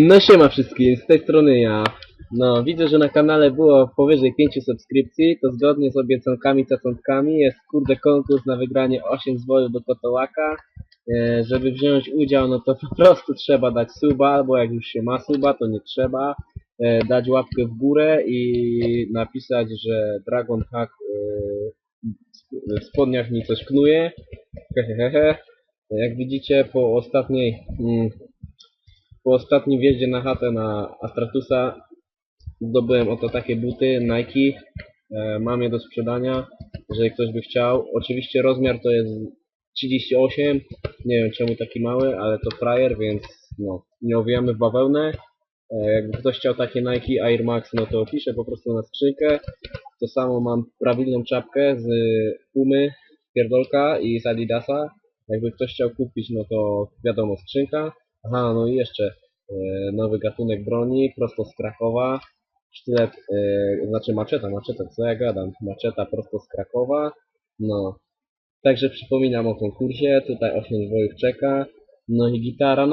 No siema wszystkim, z tej strony ja. No, widzę, że na kanale było powyżej 5 subskrypcji, to zgodnie z obiecankami cacantkami jest kurde konkurs na wygranie 8 zwojów do Kotołaka. E, żeby wziąć udział, no to po prostu trzeba dać suba, bo jak już się ma suba, to nie trzeba. E, dać łapkę w górę i napisać, że Dragon Hack e, w spodniach mi coś knuje. Hehehe. Jak widzicie, po ostatniej mm, po ostatnim wjeździe na chatę na Astratusa zdobyłem oto takie buty Nike. E, mam je do sprzedania, jeżeli ktoś by chciał. Oczywiście rozmiar to jest 38. Nie wiem czemu taki mały, ale to frajer, więc no, nie owijamy w bawełnę. E, jakby ktoś chciał takie Nike Air Max, no to piszę po prostu na skrzynkę. To samo mam prawilną czapkę z Pumy, Pierdolka i z Adidasa. Jakby ktoś chciał kupić, no to wiadomo, skrzynka. Aha, no i jeszcze nowy gatunek broni, prosto z Krakowa. Sztylet, e, znaczy maczeta, maczeta, co ja gadam? Maczeta prosto z Krakowa. No. Także przypominam o konkursie, tutaj 8 zwojów czeka. No i gitara, no